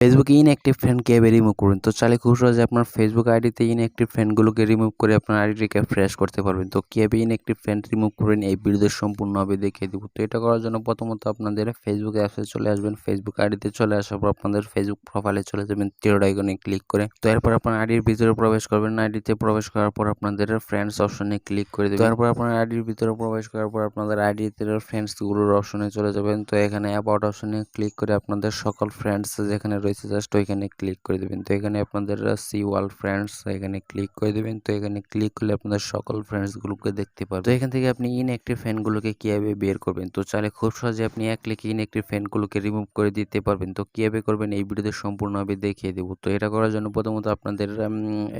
ফেসবুকে inactive friend কীভাবে remove করবেন তো চাইলে খুব সহজে আপনার ফেসবুক আইডিতে ইনঅ্যাক্টিভ ফ্রেন্ডগুলোকে রিমুভ করে আপনার আইডিটিকে ফ্রেশ করতে পারবেন। তো কীভাবে ইনঅ্যাক্টিভ ফ্রেন্ড রিমুভ করবেন এই ভিডিওতে সম্পূর্ণভাবে দেখিয়ে দেবো। তো এটা করার জন্য প্রথমত আপনাদের ফেসবুক অ্যাপসে চলে আসবেন। ফেসবুক আইডিতে চলে আসার পর আপনাদের ফেসবুক প্রোফাইলে চলে যাবেন থিরোড আইকনে ক্লিক করে। তো এরপর আপনার আইডির ভিতরে প্রবেশ করবেন। আইডিতে প্রবেশ করার পর আপনাদের ফ্রেন্ডস অপশনে ক্লিক করে দেবেন। তারপর আপনার আইডির ভিতরে প্রবেশ করার পর আপনাদের আইডিতে ফ্রেন্ডসগুলোর অপশনে চলে যাবেন। তো এখানে অ্যাবাউট অপশনে ক্লিক করে আপনাদের সকল ফ্রেন্ডস যেখানে রয়েছে জাস্ট ওইখানে ক্লিক করে দেবেন। তো এখানে আপনাদের সি ওয়াল ফ্রেন্ডস এখানে ক্লিক করে দেবেন। তো এখানে ক্লিক করলে আপনাদের সকল ফ্রেন্ডসগুলোকে দেখতে পারবেন তো এখান থেকে আপনি ইনঅ্যাক্টিভ ফ্যানগুলোকে কীভাবে বের করবেন? তো চাইলে খুব সহজে আপনি এক ক্লিকে ইনঅ্যাক্টিভ ফ্যানগুলোকে রিমুভ করে দিতে পারবেন। তো কীভাবে করবেন? এই ভিডিওতে সম্পূর্ণভাবে দেখিয়ে দেবো। তো এটা করার জন্য প্রথমত আপনাদের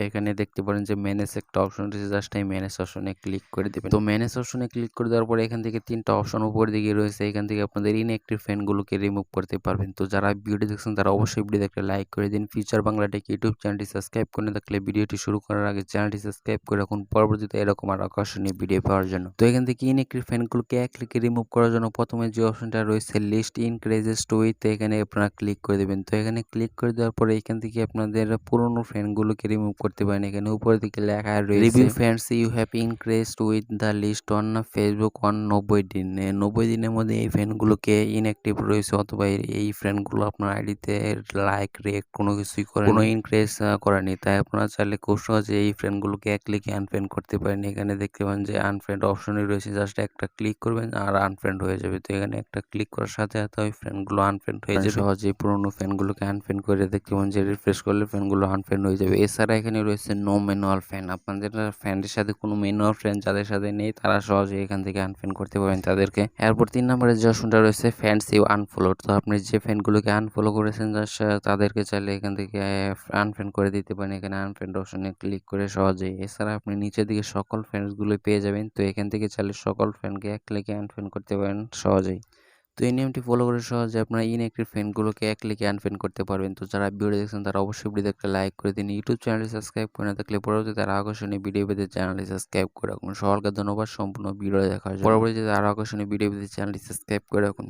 এখানে দেখতে পারেন যে ম্যানেজ একটা অপশন রয়েছে। জাস্ট এই ম্যানেজ অপশনে ক্লিক করে দেবেন। তো ম্যানেজ অপশনে ক্লিক করে দেওয়ার পরে এখান থেকে তিনটা অপশন উপর দিকে রয়েছে। এখান থেকে আপনাদের ইনঅ্যাক্টিভ ফ্যানগুলোকে রিমুভ করতে পারবেন। তো যারা ভিডিও দেখছেন তারা অবশ্যই ভিডিও দেখলে লাইক করে দিন। ফিউচার বাংলা টেক ইউটিউব চ্যানেলটি সাবস্ক্রাইব করে না থাকলে ভিডিওটি শুরু করার আগে চ্যানেলটি সাবস্ক্রাইব করে রাখুন পরবর্তীতে এরকম আর আকর্ষণীয় ভিডিও পাওয়ার জন্য। তো এখান থেকে ইনএক্টিভ ফ্যানগুলোকে এক ক্লিকে রিমুভ করার জন্য প্রথমে যে অপশনটা রয়েছে লিস্ট ইনক্রেজেস টু উইথ এখানে আপনারা ক্লিক করে দেবেন। তো এখানে ক্লিক করে দেওয়ার পরে এখান থেকে আপনাদের পুরনো ফ্যানগুলোকে রিমুভ করতে পারেন। এখানে উপরের দিকে লেখা রয়েছে review fans you have increased with the list on Facebook on নব্বই দিন। নব্বই দিনের মধ্যে এই ফ্যানগুলোকে ইনঅ্যাক্টিভ রয়েছে অথবা এই ফ্রেন্ডগুলো আপনার আইডিতে লাইক রেক কোনো কিছুই করে কোনো ইনক্রেজ করেনি। তাই আপনারা চাইলে খুব সহজে এই ফ্রেন্ডগুলোকে এক ক্লিকে আনফ্রেন্ড করতে পারেন। এখানে দেখতে পান যে আনফ্রেন্ড অপশনই রয়েছে। জাস্ট একটা ক্লিক করবেন আর আনফ্রেন্ড হয়ে যাবে। তো এখানে একটা ক্লিক করার সাথে সাথে ওই ফ্রেন্ডগুলো আনফ্রেন্ড হয়ে যাবে। সহজেই পুরোনো ফ্যানগুলোকে আনফ্রেন্ড করে দেখতে পান যে রিফ্রেশ করলে ফ্যানগুলো আনফ্রেন্ড হয়ে যাবে। এছাড়া এখানে রয়েছে নো ম্যানুয়াল ফ্যান আপনাদের ফ্যানের সাথে কোনো ম্যানুয়াল ফ্যান যাদের সাথে নেই তারা সহজে এখান থেকে আনফ্রেন্ড করতে পারবেন তাদেরকে। এরপর তিন নম্বরের যে অপশনটা রয়েছে ফ্যান্স ইউ আনফলো তো আপনি যে ফ্যানগুলোকে আনফলো করেছেন জাস্ট তাদেরকে চাইলে এখান থেকে আনফ্রেন্ড করে দিতে পারেন। এখানে আনফ্রেন্ড অপশনে ক্লিক করে সহজেই। এছাড়া আপনি নিচের দিকে সকল ফ্রেন্ডসগুলো পেয়ে যাবেন। তো এখান থেকে চাইলে সকল ফ্রেন্ডকে এক ক্লিকে আনফ্রেন্ড করতে পারেন সহজেই। তো এই নিয়মটি ফলো করে সহজে আপনারা ইনঅ্যাক্টিভ ফ্রেন্ডগুলোকে এক ক্লিকে আনফ্রেন্ড করতে পারবেন। তো যারা ভিডিও দেখছেন, তারা অবশ্যই ভিডিও একটা লাইক করে দিন। ইউটিউব চ্যানেলটি সাবস্ক্রাইব করে না থাকলে পরবর্তীতে তারা আকর্ষণীয় ভিডিও পেতে চ্যানেলটি সাবস্ক্রাইব করে রাখুন। সকলকে ধন্যবাদ। সম্পূর্ণ ভিডিও দেখার জন্য। পরবর্তীতে আরও আকর্ষণীয় ভিডিও পেতে চ্যানেলটি সাবস্ক্রাইব করে রাখুন।